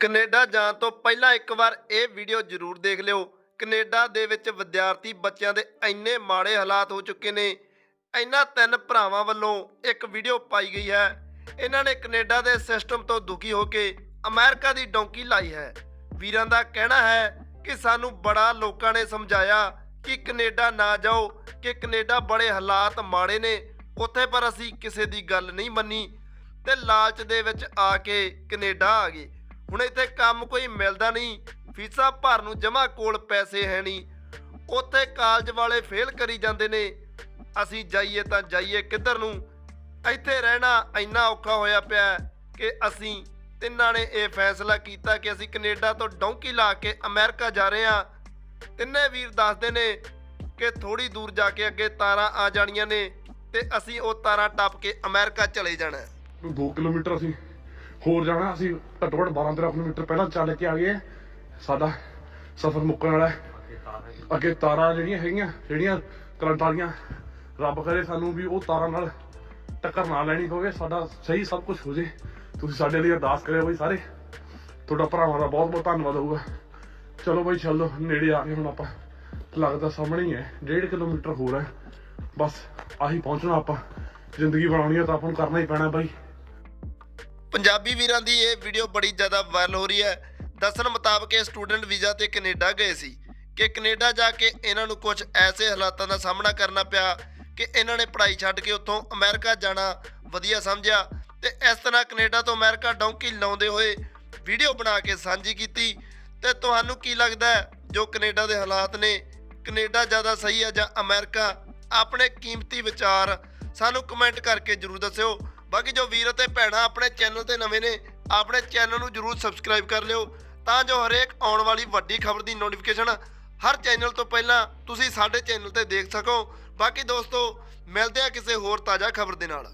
Canada ਜਾਣ ਤੋਂ ਪਹਿਲਾਂ ਇੱਕ ਵਾਰ ਇਹ ਵੀਡੀਓ ਜ਼ਰੂਰ ਦੇਖ ਲਿਓ। ਕੈਨੇਡਾ ਦੇ ਵਿੱਚ ਵਿਦਿਆਰਥੀ ਬੱਚਿਆਂ ਦੇ ਇੰਨੇ ਮਾੜੇ ਹਾਲਾਤ ਹੋ ਚੁੱਕੇ ਨੇ। ਇਹਨਾਂ ਤਿੰਨ ਭਰਾਵਾਂ ਵੱਲੋਂ ਇੱਕ ਵੀਡੀਓ ਪਾਈ ਗਈ ਹੈ। ਇਹਨਾਂ ਨੇ ਕੈਨੇਡਾ ਦੇ ਸਿਸਟਮ ਤੋਂ ਦੁਖੀ ਹੋ ਕੇ ਅਮਰੀਕਾ ਦੀ ਡੌਂਕੀ ਲਾਈ ਹੈ। ਵੀਰਾਂ ਦਾ ਕਹਿਣਾ ਹੈ ਕਿ ਸਾਨੂੰ ਬੜਾ ਲੋਕਾਂ ਨੇ ਸਮਝਾਇਆ ਕਿ ਕੈਨੇਡਾ ਨਾ ਜਾਓ, ਕਿ ਕੈਨੇਡਾ ਬੜੇ ਹਾਲਾਤ ਮਾੜੇ ਨੇ। ਉੱਥੇ ਪਰ ਅਸੀਂ ਕਿਸੇ ਦੀ ਗੱਲ ਨਹੀਂ ਮੰਨੀ ਤੇ ਲਾਲਚ ਦੇ ਵਿੱਚ ਆ ਕੇ ਕੈਨੇਡਾ ਆ ਗਏ। ਹੁਣ ਇੱਥੇ ਕੰਮ ਕੋਈ ਮਿਲਦਾ ਨਹੀਂ, ਫੀਸਾਂ ਭਰਨ ਨੂੰ ਜਮਾ ਕੋਲ ਪੈਸੇ ਹੈ ਨਹੀਂ। ਉੱਥੇ ਕਾਲਜ ਵਾਲੇ ਫੇਲ ਕਰੀ ਜਾਂਦੇ ਨੇ। ਅਸੀਂ ਜਾਈਏ ਤਾਂ ਜਾਈਏ ਕਿੱਧਰ ਨੂੰ? ਇੱਥੇ ਰਹਿਣਾ ਇੰਨਾ ਔਖਾ ਹੋਇਆ ਪਿਆ ਕਿ ਅਸੀਂ ਤਿੰਨਾਂ ਨੇ ਇਹ ਫੈਸਲਾ ਕੀਤਾ ਕਿ ਅਸੀਂ ਕੈਨੇਡਾ ਤੋਂ ਡੌਂਕੀ ਲਾ ਕੇ ਅਮਰੀਕਾ ਜਾ ਰਹੇ ਹਾਂ। ਤਿੰਨੇ ਵੀਰ ਦੱਸਦੇ ਨੇ ਕਿ ਥੋੜੀ ਦੂਰ ਜਾ ਕੇ ਅੱਗੇ ਤਾਰਾਂ ਆ ਜਾਣੀਆਂ ਨੇ ਤੇ ਅਸੀਂ ਉਹ ਤਾਰਾਂ ਟੱਪ ਕੇ ਅਮਰੀਕਾ ਚਲੇ ਜਾਣਾ ਹੈ। 2 ਕਿਲੋਮੀਟਰ ਅਸੀਂ ਹੋਰ ਜਾਣਾ, ਅਸੀਂ ਘੱਟੋ ਘੱਟ 12 13 ਕਿਲੋਮੀਟਰ ਪਹਿਲਾਂ ਚੱਲ ਕੇ ਆ ਗਏ। ਸਾਡਾ ਸਫ਼ਰ ਮੁੱਕਣ ਵਾਲਾ ਅੱਗੇ ਤਾਰਾਂ ਜਿਹੜੀਆਂ ਹੈਗੀਆਂ, ਜਿਹੜੀਆਂ ਕਰੰਟ ਵਾਲੀਆਂ, ਰੱਬ ਕਰੇ ਸਾਨੂੰ ਵੀ ਉਹ ਤਾਰਾਂ ਨਾਲ ਟੱਕਰ ਨਾ ਲੈਣੀ ਪਵੇ। ਸਾਡਾ ਸਹੀ ਸਭ ਕੁਝ ਹੋ ਜੇ। ਤੁਸੀਂ ਸਾਡੇ ਲਈ ਅਰਦਾਸ ਕਰਿਓ ਬਈ ਸਾਰੇ। ਤੁਹਾਡਾ ਭਰਾਵਾਂ ਦਾ ਬਹੁਤ ਬਹੁਤ ਧੰਨਵਾਦ ਹੋਊਗਾ। ਚਲੋ ਬਈ ਚੱਲੋ, ਨੇੜੇ ਆ ਗਏ ਹੁਣ ਆਪਾਂ। ਲੱਗਦਾ ਸਾਹਮਣੇ ਹੀ ਹੈ। 1.5 ਕਿਲੋਮੀਟਰ ਹੋਰ ਹੈ। ਬਸ ਆਹੀ ਪਹੁੰਚਣਾ ਆਪਾਂ। ਜ਼ਿੰਦਗੀ ਬਣਾਉਣੀ ਹੈ ਤਾਂ ਆਪਾਂ ਨੂੰ ਕਰਨਾ ਹੀ ਪੈਣਾ ਬਾਈ। ਪੰਜਾਬੀ ਵੀਰਾਂ ਦੀ ਇਹ ਵੀਡੀਓ ਬੜੀ ਜ਼ਿਆਦਾ ਵਾਇਰਲ ਹੋ ਰਹੀ ਹੈ। ਦੱਸਣ ਮੁਤਾਬਕ ਇਹ ਸਟੂਡੈਂਟ ਵੀਜ਼ਾ ਤੇ ਕੈਨੇਡਾ ਗਏ ਸੀ। ਕਿ ਕੈਨੇਡਾ ਜਾ ਕੇ ਇਹਨਾਂ ਨੂੰ ਕੁਝ ਐਸੇ ਹਾਲਾਤਾਂ ਦਾ ਸਾਹਮਣਾ ਕਰਨਾ ਪਿਆ ਕਿ ਇਹਨਾਂ ਨੇ ਪੜ੍ਹਾਈ ਛੱਡ ਕੇ ਉੱਥੋਂ ਅਮਰੀਕਾ ਜਾਣਾ ਵਧੀਆ ਸਮਝਿਆ ਤੇ ਇਸ ਤਰ੍ਹਾਂ ਕੈਨੇਡਾ ਤੋਂ ਅਮਰੀਕਾ ਡੌਂਕੀ ਲਾਉਂਦੇ ਹੋਏ ਵੀਡੀਓ ਬਣਾ ਕੇ ਸਾਂਝੀ ਕੀਤੀ। ਤੇ ਤੁਹਾਨੂੰ ਕੀ ਲੱਗਦਾ ਹੈ ਜੋ ਕੈਨੇਡਾ ਦੇ ਹਾਲਾਤ ਨੇ? ਕੈਨੇਡਾ ਜ਼ਿਆਦਾ ਸਹੀ ਹੈ ਜਾਂ ਅਮਰੀਕਾ? ਆਪਣੇ ਕੀਮਤੀ ਵਿਚਾਰ ਸਾਨੂੰ ਕਮੈਂਟ ਕਰਕੇ ਜਰੂਰ ਦੱਸਿਓ। ਬਾਕੀ ਜੋ ਵੀਰ ਅਤੇ ਭੈਣਾਂ ਆਪਣੇ ਚੈਨਲ ਤੇ ਨਵੇਂ ਨੇ, ਆਪਣੇ ਚੈਨਲ ਨੂੰ ਜਰੂਰ ਸਬਸਕ੍ਰਾਈਬ ਕਰ ਲਿਓ, ਤਾਂ ਜੋ ਹਰੇਕ ਆਉਣ ਵਾਲੀ ਵੱਡੀ ਖਬਰ ਦੀ ਨੋਟੀਫਿਕੇਸ਼ਨ ਹਰ ਚੈਨਲ ਤੋਂ ਪਹਿਲਾਂ ਤੁਸੀਂ ਸਾਡੇ ਚੈਨਲ ਤੇ ਦੇਖ ਸਕੋ। ਬਾਕੀ ਦੋਸਤੋ, ਮਿਲਦੇ ਆ ਕਿਸੇ ਹੋਰ ਤਾਜ਼ਾ ਖਬਰ ਦੇ ਨਾਲ।